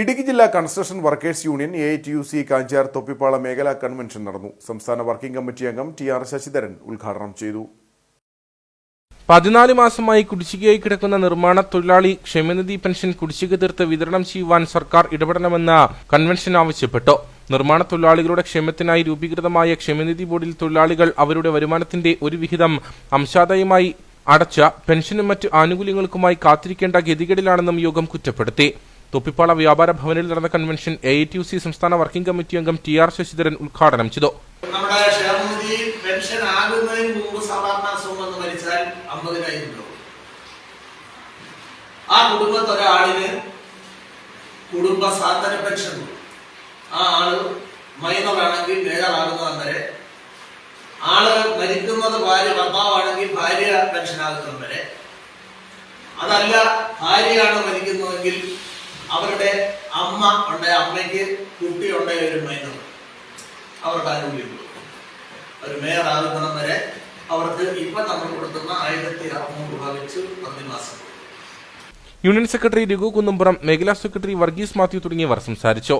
ഇടുക്കി ജില്ലാ construction workers union A T U C Kanjar Thoppippala മേഖലാ convention നടന്നു. സംസ്ഥാന വർക്കിംഗ് കമ്മിറ്റി അംഗം ടി ആർ ശശിധരൻ ഉദ്ഘാടനം ചെയ്തു. പതിനാല് മാസമായി കുടിശ്ശികയായി കിടക്കുന്ന നിർമ്മാണ തൊഴിലാളി ക്ഷേമനിധി പെൻഷൻ കുടിശ്ശിക തീർത്ത് വിതരണം ചെയ്യുവാൻ സർക്കാർ ഇടപെടണമെന്ന് കൺവെൻഷൻ ആവശ്യപ്പെട്ടു. നിർമ്മാണ തൊഴിലാളികളുടെ ക്ഷേമത്തിനായി രൂപീകൃതമായ ക്ഷേമനിധി ബോർഡിൽ തൊഴിലാളികൾ അവരുടെ വരുമാനത്തിന്റെ ഒരു വിഹിതം അംശാദായമായി അടച്ച പെൻഷനും മറ്റ് ആനുകൂല്യങ്ങൾക്കുമായി കാത്തിരിക്കേണ്ട ഗതികേടിലാണെന്നും യോഗം കുറ്റപ്പെടുത്തി. തൊപ്പിപ്പാള വ്യാപാര ഭവനിൽ നടന്ന convention A T U C സംസ്ഥാന വർക്കിംഗ് കമ്മിറ്റി അംഗം ടി ആർ ശശിധരൻ ഉദ്ഘാടനം ചെയ്തു. നമ്മുടെ ക്ഷേമനിധി പെൻഷൻ ആകുന്നതിന് മുമ്പ് സാധാരണ അസുഖം മരിച്ചാൽ അമ്പതിനായിരം ആ കുടുംബത്തെ ഒരാളിന് കുടുംബ സാധന പെൻഷൻ ആ ആൾ മൈനറാണെങ്കിൽ മേജറാകുന്നത് വരെ. ആൾ മരിക്കുന്നത് ഭാര്യ ഭർത്താവാണെങ്കിൽ ഭാര്യ പെൻഷൻ വരെ. അതല്ല ഭാര്യയാണ് മരിക്കുന്നതെങ്കിൽ അവരുടെ അമ്മ ഉണ്ട് അമ്മയ്ക്ക് കുട്ടി ഉണ്ടായ ഒരു മൈനർ അവർക്ക് ആനുകൂല്യം ഒരു മേയർ ആകുന്നിടം വരെ അവർക്ക് ഇപ്പൊ നമ്മൾ കൊടുക്കുന്ന ആയിരത്തി അറുന്നൂറ് രൂപ വെച്ച് പ്രതിമാസം. യൂണിയൻ സെക്രട്ടറി രഘു കുന്നുംപുറം മേഖലാ സെക്രട്ടറി വർഗീസ് മാത്യു തുടങ്ങിയവർ സംസാരിച്ചു.